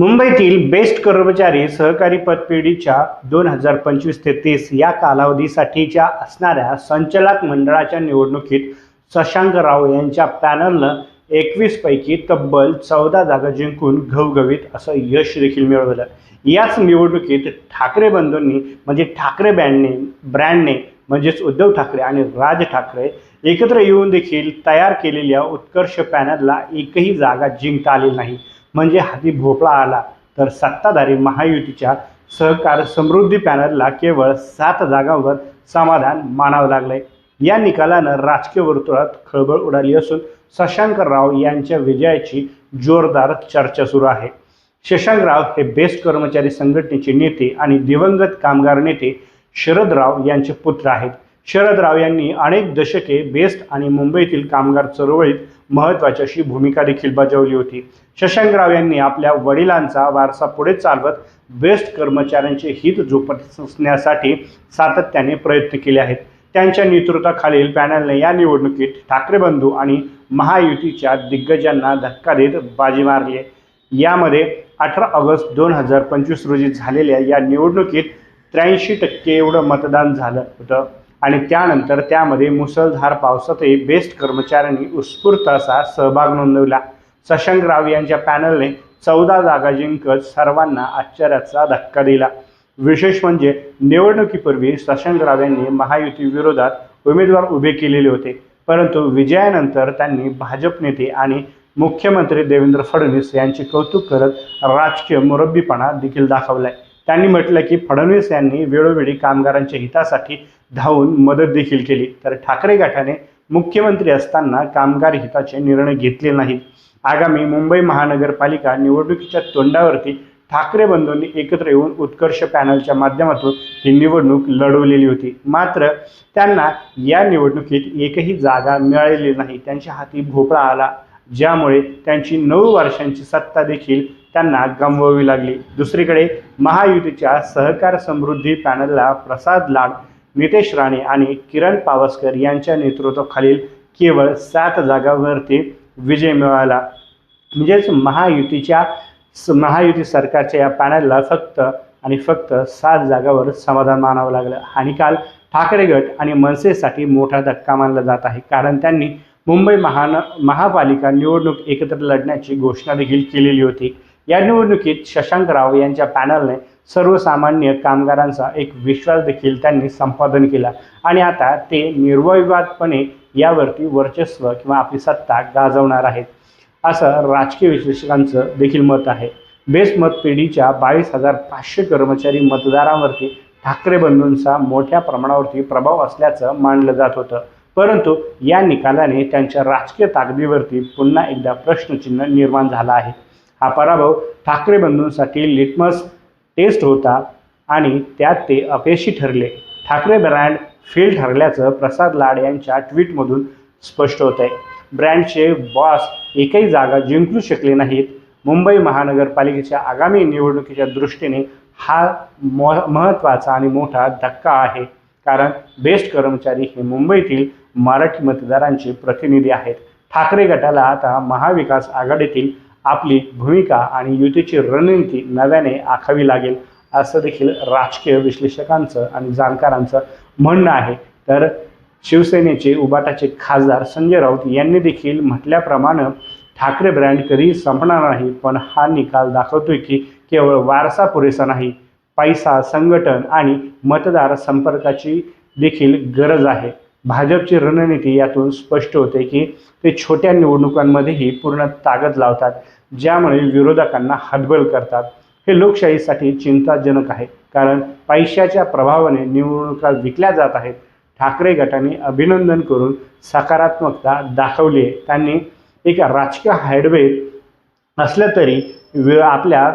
मुंबईतील बेस्ट कर्मचारी सहकारी पतपेढीच्या दोन हजार पंचवीस ते तीस या कालावधीसाठीच्या असणाऱ्या संचालक मंडळाच्या निवडणुकीत शशांक राव यांच्या पॅनलनं एकवीस पैकी तब्बल चौदा जागा जिंकून घवघवीत असं यश देखील मिळवलं. याच निवडणुकीत ठाकरे बंधूंनी म्हणजे ठाकरे बँडने ब्रँडने म्हणजेच उद्धव ठाकरे आणि राज ठाकरे एकत्र येऊन देखील तयार केलेल्या उत्कर्ष पॅनलला एकही जागा जिंकता आली नाही. म्हणजे हाती भोपळा आला तर सत्ताधारी महायुतीच्या सहकार समृद्धी पॅनलला केवळ सात जागांवर समाधान मानावं लागलंय. या निकालानं राजकीय वर्तुळात खळबळ उडाली असून शशांक राव यांच्या विजयाची जोरदार चर्चा सुरू आहे. शशांक राव हे बेस्ट कर्मचारी संघटनेचे नेते आणि दिवंगत कामगार नेते शरद राव यांचे पुत्र आहेत. शरद राव यांनी अनेक दशके बेस्ट आणि मुंबईतील कामगार चळवळीत महत्त्वाची अशी भूमिका देखील बजावली होती. शशांकराव यांनी आपल्या वडिलांचा वारसा पुढे चालवत बेस्ट कर्मचाऱ्यांचे हित जोपासण्यासाठी सातत्याने प्रयत्न केले आहेत. त्यांच्या नेतृत्वाखालील पॅनलने या निवडणुकीत ठाकरे बंधू आणि महायुतीच्या दिग्गजांना धक्का देत बाजी मारली यामध्ये अठरा ऑगस्ट दोन हजार पंचवीस रोजी झालेल्या या निवडणुकीत त्र्याऐंशी टक्के एवढं मतदान झालं होतं. आणि त्यानंतर त्यामध्ये मुसळधार पावसातही बेस्ट कर्मचाऱ्यांनी उत्स्फूर्त असा सहभाग नोंदवला. शशांकराव यांच्या पॅनलने चौदा जागा जिंकत सर्वांना आश्चर्याचा धक्का दिला. विशेष म्हणजे निवडणुकीपूर्वी शशांकराव यांनी महायुती विरोधात उमेदवार उभे केलेले होते. परंतु विजयानंतर त्यांनी भाजप नेते आणि मुख्यमंत्री देवेंद्र फडणवीस यांचे कौतुक करत राजकीय मुरब्बीपणा देखील दाखवलाय. त्यांनी म्हटलं की फडणवीस यांनी वेळोवेळी कामगारांच्या हितासाठी धावून मदत देखील केली. तर ठाकरे गटाने मुख्यमंत्री असताना कामगार हिताचे निर्णय घेतले नाहीत. आगामी मुंबई महानगरपालिका निवडणुकीच्या तोंडावरती ठाकरे बंधूंनी एकत्र येऊन उत्कर्ष पॅनलच्या माध्यमातून ही निवडणूक लढवलेली होती. मात्र त्यांना या निवडणुकीत एकही जागा मिळालेली नाही. त्यांच्या हाती भोपळा आला ज्यामुळे त्यांची नऊ वर्षांची सत्ता देखील त्यांना गमवावी लागली. दुसरीकडे महायुतीच्या सहकार समृद्धी पॅनलला प्रसाद लाड नितेश राणे आणि किरण पावसकर यांच्या नेतृत्वाखालील केवळ सात जागांवरती विजय मिळाला. म्हणजेच महायुतीच्या महायुती सरकारच्या या पॅनलला फक्त आणि फक्त सात जागावर समाधान मानावं लागलं. आणि काल ठाकरे गट आणि मनसेसाठी मोठा धक्का मानला जात आहे. कारण त्यांनी मुंबई महान महापालिका निवडणूक एकत्र लढण्याची घोषणा देखील केलेली होती. या निवडणुकीत शशांक राव यांच्या पॅनलने सर्वसामान्य कामगारांचा एक विश्वास देखील त्यांनी संपादन केला. आणि आता ते निर्विवादपणे यावरती वर्चस्व किंवा आपली सत्ता गाजवणार आहेत. असं राजकीय विश्लेषकांचं देखील मत आहे. बेस्ट मतपेढीच्या बावीस हजार पाचशे कर्मचारी मतदारांवरती ठाकरे बंधूंचा मोठ्या प्रमाणावरती प्रभाव असल्याचं मानलं जात होतं. परंतु या निकालाने त्यांच्या राजकीय ताकदीवरती पुन्हा एकदा प्रश्नचिन्ह निर्माण झाला आहे. हा पराभव ठाकरे बंधूंसाठी लिटमस टेस्ट होता आणि त्यात ते अपयशी ठरले. ठाकरे ब्रँड फेल ठरल्याचं प्रसाद लाड यांच्या ट्विटमधून स्पष्ट होत आहे ब्रँडचे बॉस एकही जागा जिंकू शकले नाहीत. मुंबई महानगरपालिकेच्या आगामी निवडणुकीच्या दृष्टीने हा म महत्त्वाचा आणि मोठा धक्का आहे. कारण बेस्ट कर्मचारी हे मुंबईतील मराठी मतदारांचे प्रतिनिधी आहेत. ठाकरे गटाला आता महाविकास आघाडीतील आपली भूमिका आणि युतीची रणनीती नव्याने आखावी लागेल असं देखील राजकीय विश्लेषकांचं आणि जाणकारांचं म्हणणं आहे. तर शिवसेनेचे उबाटाचे खासदार संजय राऊत यांनी देखील म्हटल्याप्रमाणे ठाकरे ब्रँड कधीही संपणार नाही पण हा निकाल दाखवतोय की केवळ वारसा पुरेसा नाही. पैसा संघटन आणि मतदार संपर्काची देखील गरज आहे. भाजपची रणनीती यातून स्पष्ट होते की ते छोट्या निवडणुकांमध्येही पूर्ण ताकद लावतात ज्यामुळे विरोधकांना हतबल करतात. हे लोकशाहीसाठी चिंताजनक आहे कारण पैशाच्या प्रभावाने निवडणुका विकल्या जात आहेत. ठाकरे गटाने अभिनंदन करून सकारात्मकता दाखवली आहे. त्यांनी एक राजकीय हायडवे असलं तरी आपल्या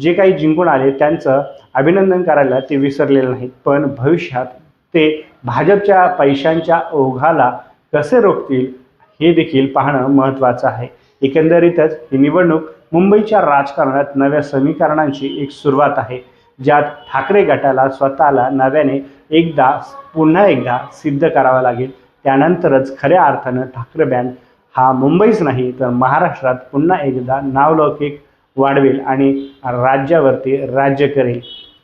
जे काही जिंकून आले त्यांचं अभिनंदन करायला ते विसरलेलं नाहीत. पण भविष्यात ते भाजपच्या पैशांच्या ओघाला कसे रोखतील हे देखील पाहणं महत्त्वाचं आहे. एकंदरीतच ही निवडणूक मुंबईच्या राजकारणात नव्या समीकरणांची एक सुरुवात आहे ज्यात ठाकरे गटाला स्वतःला नव्याने एकदा पुन्हा एकदा सिद्ध करावा लागेल. त्यानंतरच खऱ्या अर्थानं ठाकरे बँड हा मुंबईच नाही तर महाराष्ट्रात पुन्हा एकदा नावलौकिक वाढवेल आणि राज्यावरती राज्य करेल.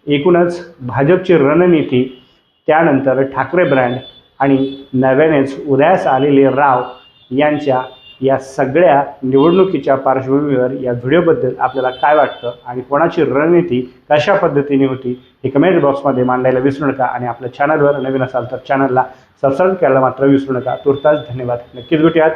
एकूणच भाजपची रणनीती त्यानंतर ठाकरे ब्रँड आणि नव्यानेच उदयास आलेले राव यांच्या या सगळ्या निवडणुकीच्या पार्श्वभूमीवर या व्हिडिओबद्दल आपल्याला काय वाटतं आणि कोणाची रणनीती कशा पद्धतीने होती हे कमेंट बॉक्समध्ये मांडायला विसरू नका आणि आपल्या चॅनलवर नवीन असाल तर चॅनलला सबस्क्राईब करायला मात्र विसरू नका. तुर्तास धन्यवाद. नक्कीच भेटूयात.